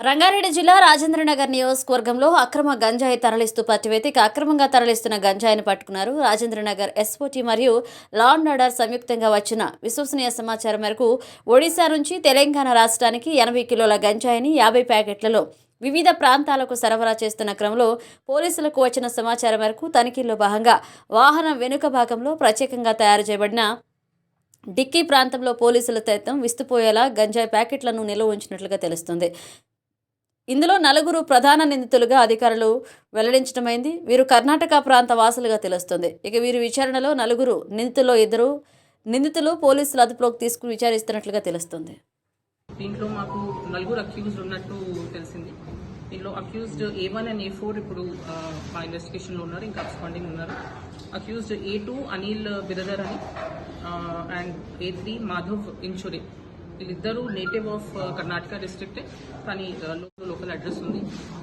రంగారెడ్డి జిల్లా రాజేంద్రనగర్ నియోజకవర్గంలో అక్రమ గంజాయి తరలిస్తూ పట్టివేతికి అక్రమంగా తరలిస్తున్న గంజాయిని పట్టుకున్నారు రాజేంద్రనగర్ ఎస్ఓటీ మరియు లా అండ్ ఆర్డర్ సంయుక్తంగా వచ్చిన విశ్వసనీయ సమాచారం మేరకు ఒడిశా నుంచి తెలంగాణ రాష్ట్రానికి ఎనభై కిలోల గంజాయిని యాభై ప్యాకెట్లలో వివిధ ప్రాంతాలకు సరఫరా చేస్తున్న క్రమంలో పోలీసులకు వచ్చిన సమాచారం మేరకు తనిఖీల్లో భాగంగా వాహనం వెనుక భాగంలో ప్రత్యేకంగా తయారు చేయబడిన డిక్కీ ప్రాంతంలో పోలీసుల సైతం విస్తుపోయేలా గంజాయి ప్యాకెట్లను నిల్వ ఉంచినట్లుగా తెలుస్తుంది. ఇందులో నలుగురు ప్రధాన నిందితులుగా అధికారులు వెల్లడించడమైంది. వీరు కర్ణాటక ప్రాంత వాసులుగా తెలుస్తుంది. ఇక వీరి విచారణలో నలుగురు నిందితుల్లో ఇద్దరు నిందితులు పోలీసులు అదుపులోకి తీసుకుని విచారిస్తున్నట్లుగా తెలుస్తుంది. దీంట్లో మాకు నలుగురు అక్యూజ్డ్ ఉన్నట్టు తెలిసింది. దీంట్లో accused A one and A four ఇప్పుడు మా ఇన్వెస్టిగేషన్లో ఉన్నారు ఇంకా అబ్స్పాండింగ్ ఉన్నారు. Accused A two Anil Biradar అని and A three Madhav Inchure వీళ్ళిద్దరూ native of uh, Karnataka district కానీ లోకల్ అడ్రస్ ఉంది.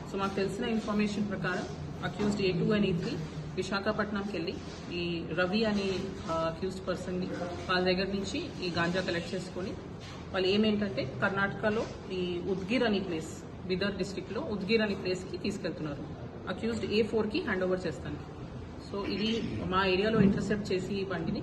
సో మాకు తెలిసిన ఇన్ఫర్మేషన్ ప్రకారం accused A two and A three విశాఖపట్నంకి వెళ్ళి ఈ రవి అనే uh, అక్యూజ్డ్ పర్సన్ని వాళ్ళ దగ్గర నుంచి ఈ గాంజా కలెక్ట్ చేసుకొని వాళ్ళు ఏమేంటంటే కర్ణాటకలో ఈ ఉద్గిర్ అనే ప్లేస్ బిదర్ డిస్టిక్లో ఉద్గిర్ అనే ప్లేస్కి తీసుకెళ్తున్నారు. అక్యూజ్డ్ ఏ ఫోర్కి హ్యాండ్ ఓవర్ చేస్తాను. సో ఇది మా ఏరియాలో ఇంటర్సెప్ట్ చేసి ఈ బండిని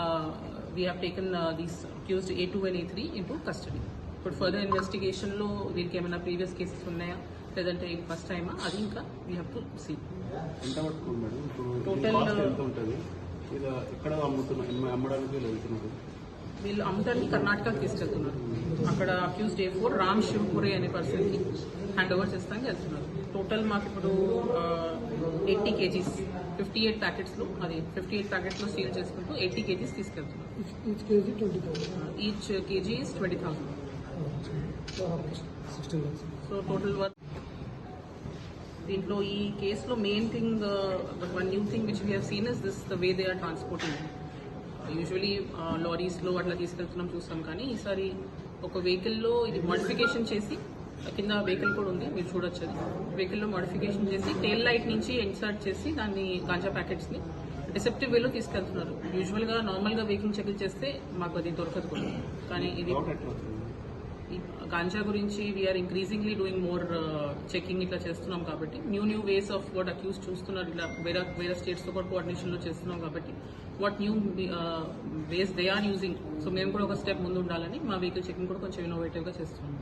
uh, we have taken these accused A two and A three into custody ఇప్పుడు ఫర్దర్ ఇన్వెస్టిగేషన్లో వీరికి ఏమైనా ప్రీవియస్ కేసెస్ ఉన్నాయా? లేదంటే ఫస్ట్ టైమా అది ఇంకా వీ హ్యావ్ టు సీ ఎంత పట్టుకోండి మేడం? ఎంత ఉంటుంది? ఇది ఎక్కడ అమ్ముతున్నారు అమ్మడానికి వీళ్ళు వెళ్తున్నారు. వీళ్ళు అమ్మటానికి కర్ణాటకకి తీసుకెళ్తున్నారు అక్కడ accused A four Ram Shivapuri అనే పర్సన్కి. హ్యాండ్ ఓవర్ చేస్తానికి వెళ్తున్నారు టోటల్ మాకు ఇప్పుడు ఎయిటీ కేజీస్ ఫిఫ్టీ ఎయిట్ ప్యాకెట్స్లో అది ఫిఫ్టీ ఎయిట్ ప్యాకెట్స్లో సీల్ చేసుకుంటూ eighty kgs 20,000. Each kg is twenty thousand 16 lakhs. So total work దీంట్లో ఈ కేసులో main thing one new thing which we హీన్ is this the way they are transporting usually లారీస్లో అట్లా తీసుకెళ్తున్నాం చూస్తాం కానీ ఈసారి ఒక వెహికల్లో ఇది మోడిఫికేషన్ చేసి కింద వెహికల్ కూడా ఉంది మీరు చూడొచ్చు వెహికల్లో మోడిఫికేషన్ చేసి టెయిల్ లైట్ నుంచి ఇన్సర్ట్ చేసి దాన్ని గాంజా ప్యాకెట్స్ని డిసెప్టివ్ వేలో తీసుకెళ్తున్నారు. యూజువల్గా నార్మల్గా వెహికల్ చెక్ చేస్తే మాకు అది దొరకదు కూడా. కానీ ఇది గాంజా గురించి we're increasingly doing more checking ఇట్లా చేస్తున్నాం కాబట్టి new new ways of what accused చూస్తున్నారు ఇట్లా వేరే వేరే స్టేట్స్తో కూడా కోఆర్డినేషన్లో చేస్తున్నాం కాబట్టి what new ways they are using so మేము కూడా ఒక స్టెప్ ముందు ఉండాలని మా వెహికల్ చెకింగ్ కూడా కొంచెం ఇన్నోవేటివ్గా చేస్తున్నాం.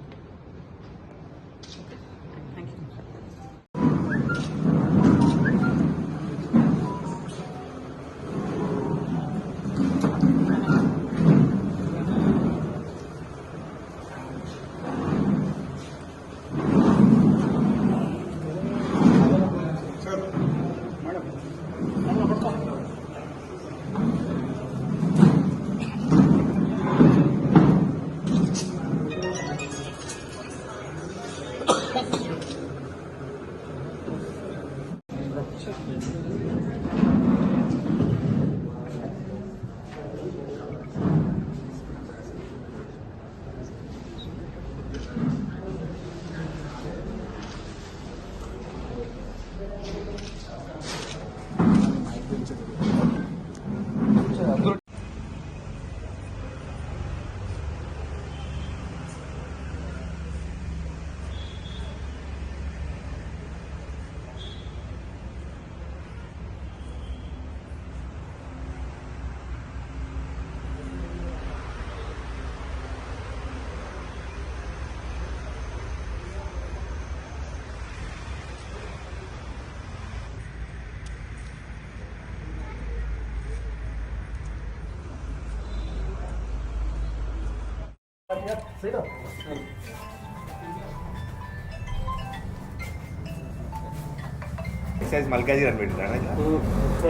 ఎక్సైజ్ మల్కాజీ అని పెట్టిందా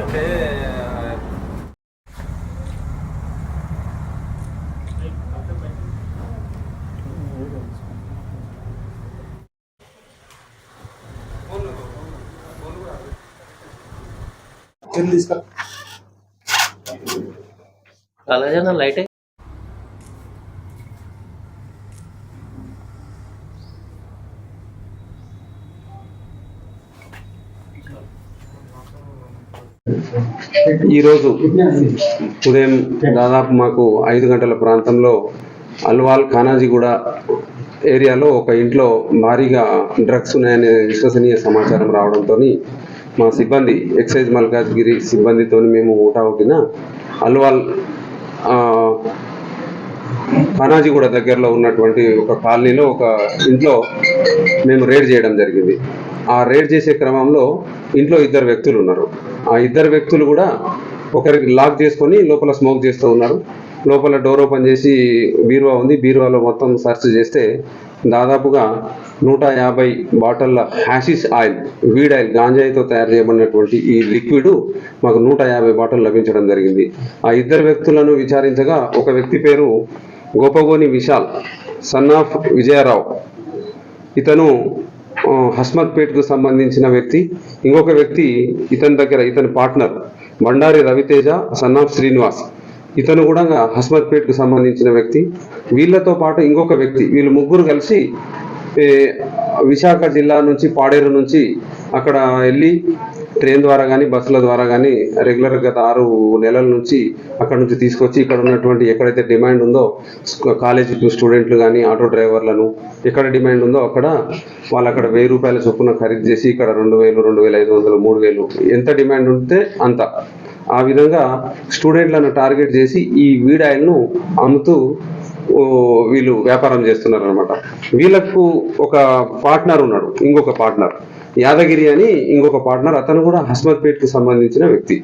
అంటే లైట్ ఈరోజు ఉదయం దాదాపు మాకు ఐదు గంటల ప్రాంతంలో అల్వాల్ ఖానాజీగూడ ఏరియాలో ఒక ఇంట్లో భారీగా డ్రగ్స్ ఉన్నాయనే విశ్వసనీయ సమాచారం రావడంతో మా సిబ్బంది ఎక్సైజ్ మల్కాజ్గిరి సిబ్బందితో మేము ఊటావుటిన అల్వాల్ ఆ, దగ్గరలో ఉన్నటువంటి ఒక కాలనీలో ఒక ఇంట్లో మేము రేడ్ చేయడం జరిగింది. ఆ రేడ్ చేసే క్రమంలో ఇంట్లో ఇద్దరు వ్యక్తులు ఉన్నారు. ఆ ఇద్దరు వ్యక్తులు కూడా ఒకరికి లాక్ చేసుకొని లోపల స్మోక్ చేస్తూ ఉన్నారు. లోపల డోర్ ఓపెన్ చేసి బీరువా ఉంది. బీరువాలో మొత్తం సర్చ్ చేస్తే దాదాపుగా నూట యాభై బాటిల్ల హ్యాషిస్ ఆయిల్ వీడ్ ఆయిల్ గాంజాయితో తయారు చేయబడినటువంటి ఈ లిక్విడ్ మాకు నూట యాభై బాటిల్ లభించడం జరిగింది. ఆ ఇద్దరు వ్యక్తులను విచారించగా ఒక వ్యక్తి పేరు గోపగోని విశాల్ సన్ ఆఫ్ విజయరావు. ఇతను హస్మత్పేట్కు సంబంధించిన వ్యక్తి. ఇంకొక వ్యక్తి ఇతని దగ్గర ఇతని partner Bandari Raviteja son of Srinivas. ఇతను కూడా హస్మత్పేట్కు సంబంధించిన వ్యక్తి. వీళ్ళతో పాటు ఇంకొక వ్యక్తి వీళ్ళు ముగ్గురు కలిసి విశాఖ జిల్లా నుంచి పాడేరు నుంచి అక్కడ వెళ్ళి ట్రైన్ ద్వారా కానీ బస్సుల ద్వారా కానీ రెగ్యులర్ గత ఆరు నెలల నుంచి అక్కడ నుంచి తీసుకొచ్చి ఇక్కడ ఉన్నటువంటి ఎక్కడైతే డిమాండ్ ఉందో కాలేజీ స్టూడెంట్లు కానీ ఆటో డ్రైవర్లను ఎక్కడ డిమాండ్ ఉందో అక్కడ వాళ్ళు అక్కడ వెయ్యి రూపాయల చొప్పున ఖరీదు చేసి ఇక్కడ రెండు వేలు రెండు వేల ఐదు వందలు మూడు వేలు ఎంత డిమాండ్ ఉంటే అంత. ఆ విధంగా స్టూడెంట్లను టార్గెట్ చేసి ఈ వీడ్ ఆయిల్ను అమ్ముతూ వీళ్ళు వ్యాపారం చేస్తున్నారు అనమాట వీళ్ళకు ఒక పార్ట్నర్ ఉన్నాడు ఇంకొక పార్ట్నర్ యాదగిరి అని ఇంకొక పార్ట్నర్ అతను కూడా హస్మత్పేట్కి సంబంధించిన వ్యక్తి.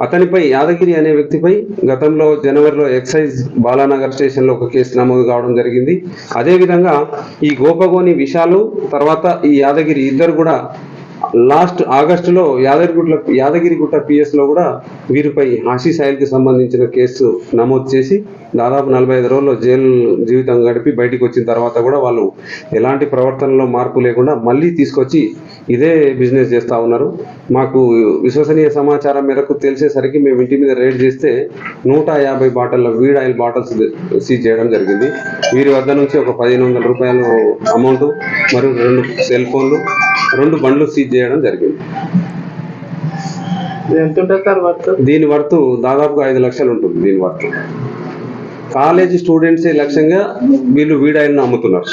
అతనిపై యాదగిరి అనే వ్యక్తిపై గతంలో జనవరిలో ఎక్సైజ్ బాలానగర్ స్టేషన్లో ఒక కేసు నమోదు కావడం జరిగింది. అదేవిధంగా ఈ గోపగోని విశాలు తర్వాత ఈ యాదగిరి ఇద్దరు కూడా లాస్ట్ ఆగస్టులో యాదగిరిగుట్ల యాదగిరిగుట్ట పిఎస్లో కూడా వీరిపై ఆశీ సాయిల్కి సంబంధించిన కేసు నమోదు చేసి దాదాపు నలభై ఐదు రోజుల్లో జైలు జీవితం గడిపి బయటికి వచ్చిన తర్వాత కూడా వాళ్ళు ఎలాంటి ప్రవర్తనలో మార్పు లేకుండా మళ్ళీ తీసుకొచ్చి ఇదే బిజినెస్ చేస్తూ ఉన్నారు. మాకు విశ్వసనీయ సమాచారం మేరకు తెలిసేసరికి మేము ఇంటి మీద రేడ్ చేస్తే నూట యాభై bottle weed oil bottles seize చేయడం జరిగింది. వీరి వద్ద నుంచి ఒక పదిహేను వందల రూపాయలు అమౌంట్ మరియు రెండు సెల్ ఫోన్లు రెండు బండ్లు సీజ్ చేయడం జరిగింది. దీని వర్త్ దాదాపుగా ఐదు లక్షలు ఉంటుంది దీని వర్త్. కాలేజీ స్టూడెంట్సే లక్ష్యంగా వీళ్ళు వీడాయిల్ని అమ్ముతున్నారు.